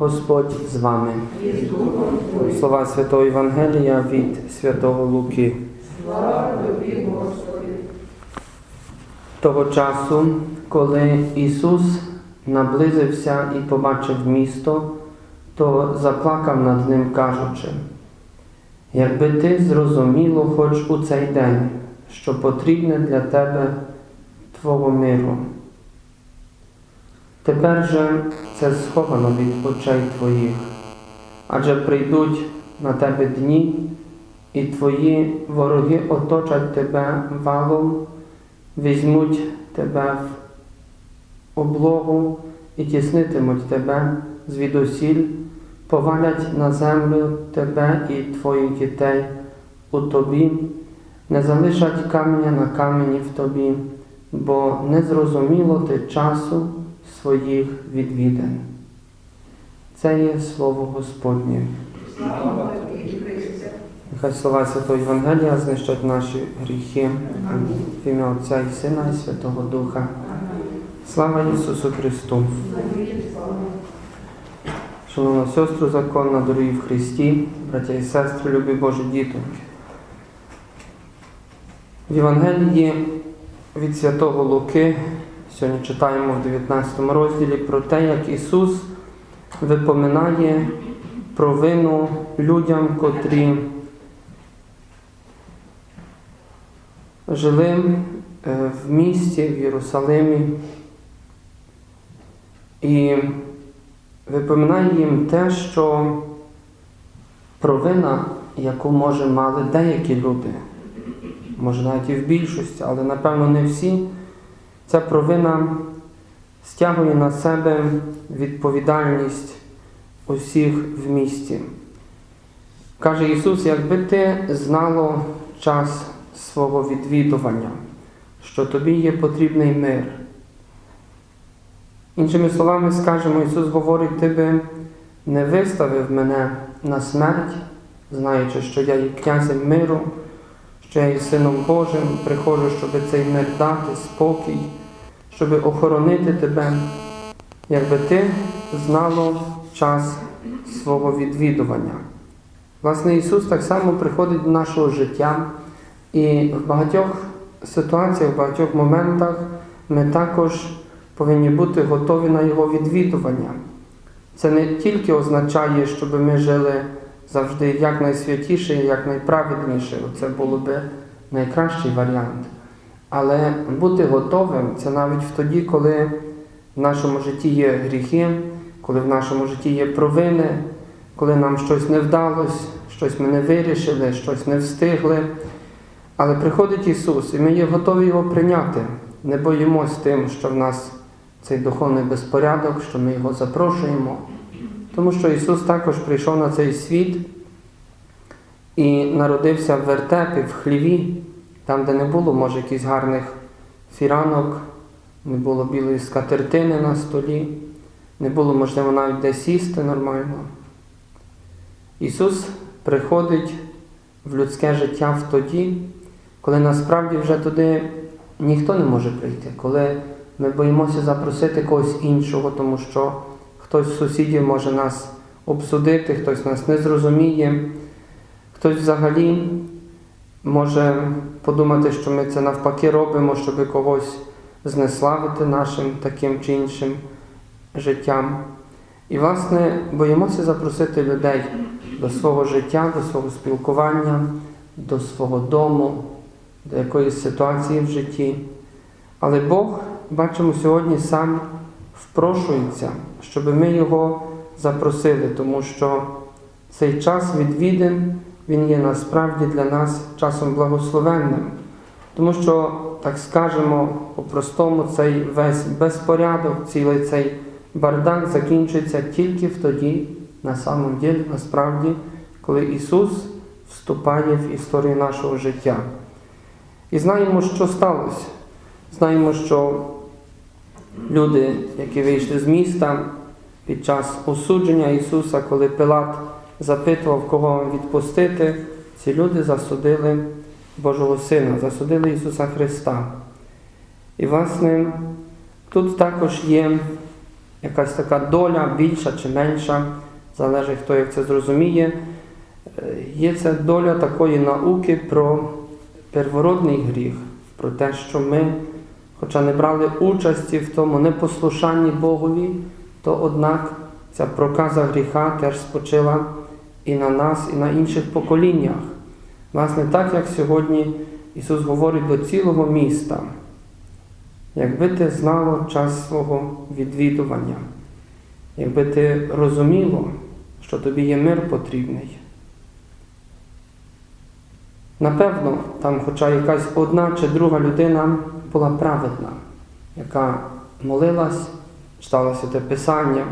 Господь з вами. Слова Святого Євангелія від Святого Луки. Того часу, коли Ісус наблизився і побачив місто, то заплакав над ним, кажучи, якби ти зрозуміло хоч у цей день, що потрібне для тебе Твого миру. Тепер же це сховано від очей твоїх, адже прийдуть на тебе дні, і твої вороги оточать тебе валом, візьмуть тебе в облогу і тіснитимуть тебе звідусіль, повалять на землю тебе і твоїх дітей у тобі, не залишать каменя на камені в тобі, бо не зрозуміло ти часу своїх відвідин. Це є слово Господнє. Нехай слова Святого Євангелія знищать наші гріхи в ім'я Отця і Сина і Святого Духа. Слава Ісусу Христу! Шановна сестру законна, дорогі в Христі, браття і сестри, любі Божі дітоньки. В Євангелії від Святого Луки Сьогодні читаємо в 19 розділі про те, як Ісус випоминає провину людям, котрі жили е, в місті, в Єрусалимі, і випоминає їм те, що провина, яку може мали деякі люди, може навіть і в більшості, але напевно не всі. Ця провина стягує на себе відповідальність усіх в місті. Каже Ісус, якби ти знало час свого відвідування, що тобі є потрібний мир. Іншими словами скажемо, Ісус говорить, ти би не виставив мене на смерть, знаючи, що я є князем миру, я є Сином Божим, приходжу, щоб цей мир дати, спокій, щоб охоронити тебе, якби ти знало час свого відвідування. Власне, Ісус так само приходить до нашого життя, і в багатьох ситуаціях, в багатьох моментах ми також повинні бути готові на Його відвідування. Це не тільки означає, щоб ми жили завжди якнайсвятіше і якнайправедніше. Це було би найкращий варіант. Але бути готовим це навіть тоді, коли в нашому житті є гріхи, коли в нашому житті є провини, коли нам щось не вдалося, щось ми не вирішили, щось не встигли. Але приходить Ісус, і ми є готові Його прийняти. Не боїмось тим, що в нас цей духовний безпорядок, що ми його запрошуємо. Тому що Ісус також прийшов на цей світ і народився в вертепі, в хліві, там, де не було, може, якихось гарних фіранок, не було білої скатертини на столі, не було, можливо, навіть де сісти нормально. Ісус приходить в людське життя в тоді, коли насправді вже туди ніхто не може прийти, коли ми боїмося запросити когось іншого, тому що хтось з сусідів може нас обсудити, хтось нас не зрозуміє, хтось взагалі може подумати, що ми це навпаки робимо, щоб когось знеславити нашим таким чи іншим життям. І, власне, боїмося запросити людей до свого життя, до свого спілкування, до свого дому, до якоїсь ситуації в житті. Але Бог, бачимо, сьогодні сам впрошується, щоб ми його запросили, тому що цей час відвідин, він є насправді для нас часом благословенним. Тому що, так скажемо, по-простому, цей весь безпорядок, цілий цей бардак закінчується тільки в тоді, на самом ділі, насправді, коли Ісус вступає в історію нашого життя. І знаємо, що сталося. Знаємо, що люди, які вийшли з міста під час осудження Ісуса, коли Пилат запитував, кого відпустити, ці люди засудили Божого Сина, засудили Ісуса Христа. І, власне, тут також є якась така доля, більша чи менша, залежить хто як це зрозуміє. Е, Є це доля такої науки про первородний гріх, про те, що ми, хоча не брали участі в тому непослушанні Богові, то однак ця проказа гріха теж спочила і на нас, і на інших поколіннях. Власне, так як сьогодні Ісус говорить до цілого міста, якби ти знало час свого відвідування, якби ти розуміло, що тобі є мир потрібний. Напевно, там, хоча якась одна чи друга людина була праведна, яка молилась, читала святе Писання,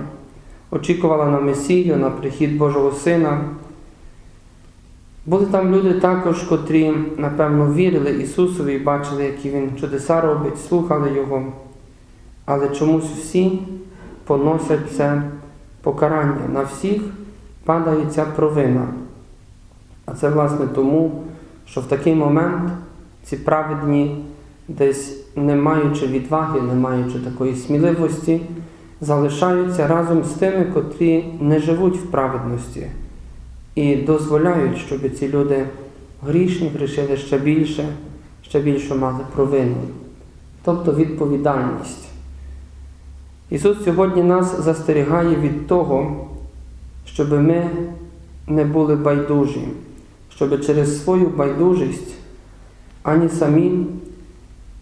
очікувала на Месію, на прихід Божого Сина. Були там люди також, котрі, напевно, вірили Ісусові і бачили, які Він чудеса робить, слухали Його. Але чомусь всі поносять це покарання. На всіх падає ця провина. А це, власне, тому, що в такий момент ці праведні, десь не маючи відваги, не маючи такої сміливості, залишаються разом з тими, котрі не живуть в праведності і дозволяють, щоб ці люди грішні грішили ще більше, ще більше мали провину, тобто відповідальність. Ісус сьогодні нас застерігає від того, щоб ми не були байдужі, щоб через свою байдужість ані самі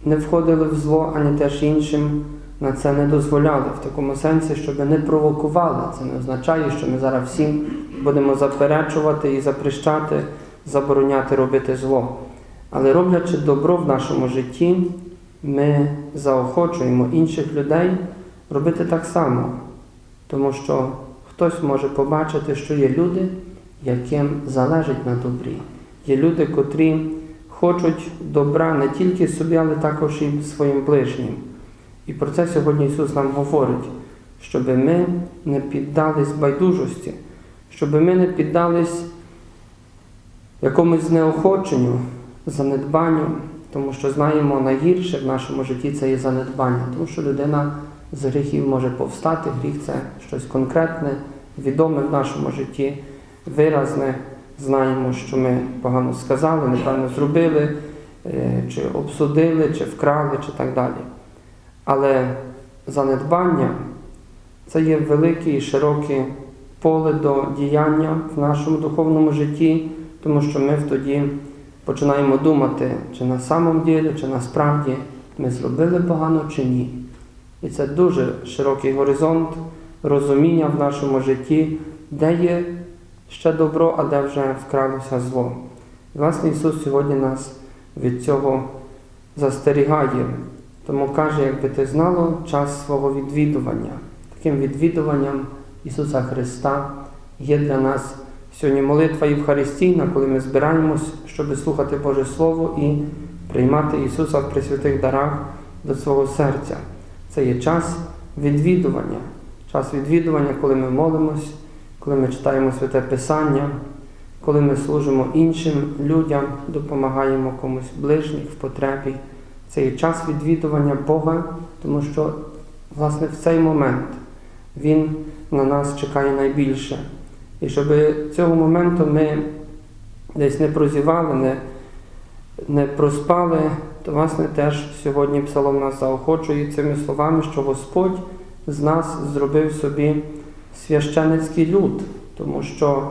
не входили в зло, ані теж іншим на це не дозволяли. В такому сенсі, щоб не провокували. Це не означає, що ми зараз всім будемо заперечувати і запрещати, забороняти робити зло. Але роблячи добро в нашому житті, ми заохочуємо інших людей робити так само, тому що хтось може побачити, що є люди, яким залежить на добрі. Є люди, котрі хочуть добра не тільки собі, але також і своїм ближнім. І про це сьогодні Ісус нам говорить, щоб ми не піддались байдужості, щоб ми не піддались якомусь знеохоченню, занедбанню, тому що знаємо найгірше в нашому житті це є занедбання, тому що людина з гріхів може повстати, гріх це щось конкретне, відоме в нашому житті, виразне. Знаємо, що ми погано сказали, неправильно зробили, е, чи обсудили, чи вкрали, чи так далі. Але занедбання це є велике і широке поле до діяння в нашому духовному житті, тому що ми тоді починаємо думати, чи на самом ділі, чи насправді ми зробили погано, чи ні. І це дуже широкий горизонт розуміння в нашому житті, де є ще добро, а де вже вкралося зло. Власне, Ісус сьогодні нас від цього застерігає. Тому каже, якби ти знало час свого відвідування. Таким відвідуванням Ісуса Христа є для нас сьогодні молитва Євхаристійна, коли ми збираємось, щоб слухати Боже Слово і приймати Ісуса в присвятих дарах до свого серця. Це є час відвідування, час відвідування, коли ми молимось, коли ми читаємо святе Писання, коли ми служимо іншим людям, допомагаємо комусь ближніх в потребі. Це є час відвідування Бога, тому що, власне, в цей момент Він на нас чекає найбільше. І щоб цього моменту ми десь не прозівали, не, не проспали, то, власне, теж сьогодні Псалом нас заохочує цими словами, що Господь з нас зробив собі священицький люд, тому що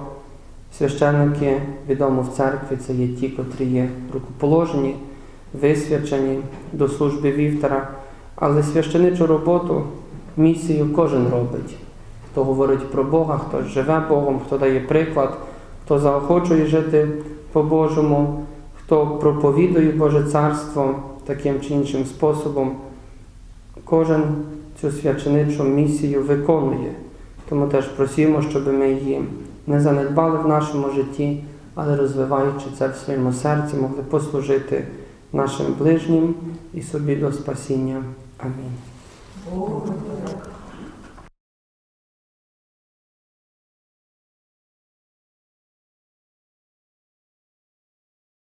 священники, відомо в церкві, це є ті, котрі є рукоположені висвячені до служби вівтара, але священичу роботу, місію кожен робить. Хто говорить про Бога, хто живе Богом, хто дає приклад, хто заохочує жити по-божому, хто проповідує Боже Царство таким чи іншим способом, кожен цю священичу місію виконує. Тому теж просимо, щоб ми її не занедбали в нашому житті, але розвиваючи це в своєму серці, могли послужити нашим ближнім і собі до спасіння. Амінь.